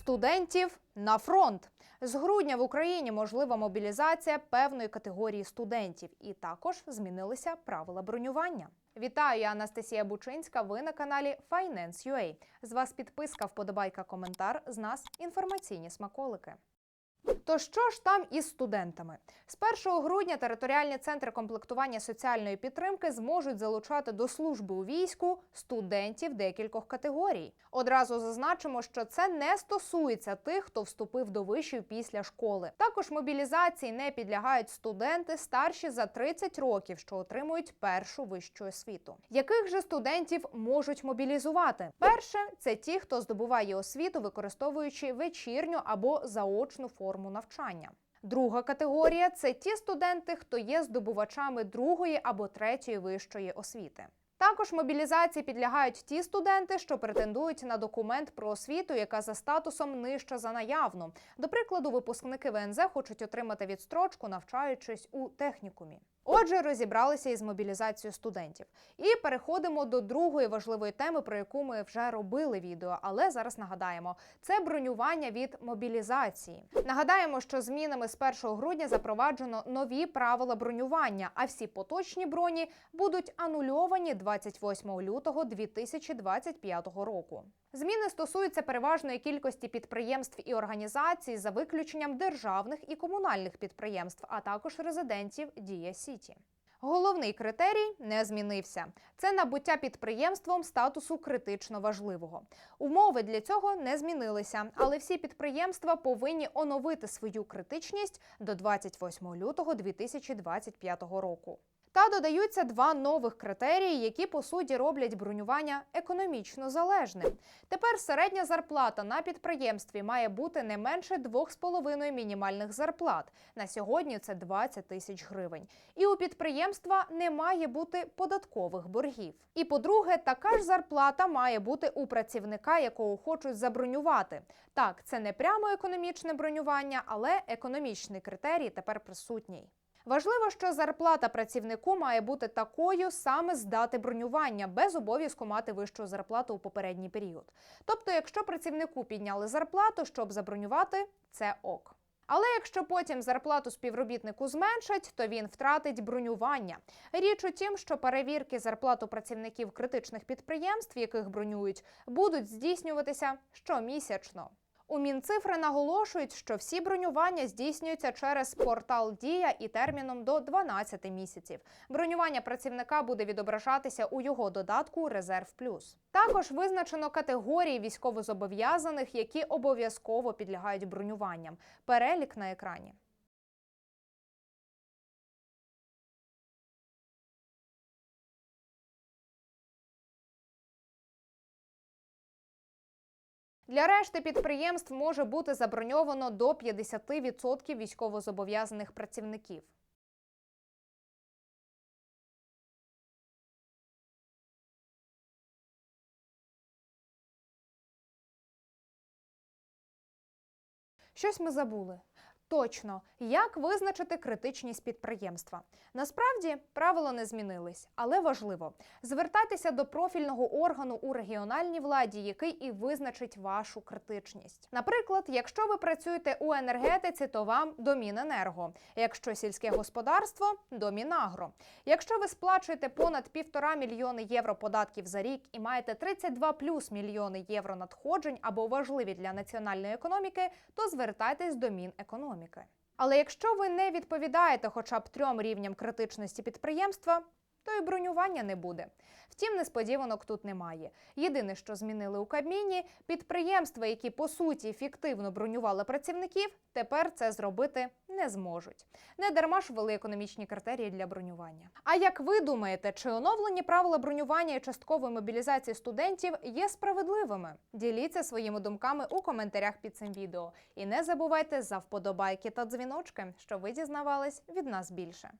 Студентів на фронт з грудня в Україні можлива мобілізація певної категорії студентів, і також змінилися правила бронювання. Вітаю, я Анастасія Бучинська. Ви на каналі Finance.ua. З вас підписка, вподобайка, коментар. З нас інформаційні смаколики. То що ж там із студентами? З 1 грудня територіальні центри комплектування соціальної підтримки зможуть залучати до служби у війську студентів декількох категорій. Одразу зазначимо, що це не стосується тих, хто вступив до вишів після школи. Також мобілізації не підлягають студенти старші за 30 років, що отримують першу вищу освіту. Яких же студентів можуть мобілізувати? Перше це ті, хто здобуває освіту, використовуючи вечірню або заочну форму навчання. Друга категорія це ті студенти, хто є здобувачами другої або третьої вищої освіти. Також мобілізації підлягають ті студенти, що претендують на документ про освіту, яка за статусом нижча за наявну. До прикладу, випускники ВНЗ хочуть отримати відстрочку, навчаючись у технікумі. Отже, розібралися із мобілізацією студентів. І переходимо до другої важливої теми, про яку ми вже робили відео, але зараз нагадаємо: це бронювання від мобілізації. Нагадаємо, що змінами з 1 грудня запроваджено нові правила бронювання, а всі поточні броні будуть анульовані 28 лютого 2025 року. Зміни стосуються переважної кількості підприємств і організацій за виключенням державних і комунальних підприємств, а також резидентів Дія Сіті. Головний критерій не змінився: це набуття підприємством статусу критично важливого. Умови для цього не змінилися, але всі підприємства повинні оновити свою критичність до 28 лютого 2025 року. Та додаються два нових критерії, які по суті роблять бронювання економічно залежним. Тепер середня зарплата на підприємстві має бути не менше 2,5 мінімальних зарплат. На сьогодні це 20 тисяч гривень. І у підприємства не має бути податкових боргів. І по-друге, така ж зарплата має бути у працівника, якого хочуть забронювати. Так, це не прямо економічне бронювання, але економічний критерій тепер присутній. Важливо, що зарплата працівнику має бути такою саме з дати бронювання, без обов'язку мати вищу зарплату у попередній період. Тобто, якщо працівнику підняли зарплату, щоб забронювати, це ок. Але якщо потім зарплату співробітнику зменшать, то він втратить бронювання. Річ у тім, що перевірки зарплату працівників критичних підприємств, яких бронюють, будуть здійснюватися щомісячно. У Мінцифри наголошують, що всі бронювання здійснюються через портал Дія і терміном до 12 місяців. Бронювання працівника буде відображатися у його додатку Резерв Плюс. Також визначено категорії військовозобов'язаних, які обов'язково підлягають бронюванням. Перелік на екрані. Для решти підприємств може бути заброньовано до 50% військовозобов'язаних працівників. Щось ми забули. Точно, як визначити критичність підприємства? Насправді правила не змінились, але важливо звертайтеся до профільного органу у регіональній владі, який і визначить вашу критичність. Наприклад, якщо ви працюєте у енергетиці, то вам до Міненерго. Якщо сільське господарство до Мінагро. Якщо ви сплачуєте понад півтора мільйони євро податків за рік і маєте 32 плюс мільйони євро надходжень або важливі для національної економіки, то звертайтесь до Мінекономіки. Але якщо ви не відповідаєте хоча б трьом рівням критичності підприємства, то і бронювання не буде. Втім, несподіванок тут немає. Єдине, що змінили у Кабміні, підприємства, які по суті фіктивно бронювали працівників, тепер це зробити не зможуть. Не дарма ж ввели економічні критерії для бронювання. А як ви думаєте, чи оновлені правила бронювання і часткової мобілізації студентів є справедливими? Діліться своїми думками у коментарях під цим відео. І не забувайте за вподобайки та дзвіночки, щоб ви дізнавались від нас більше.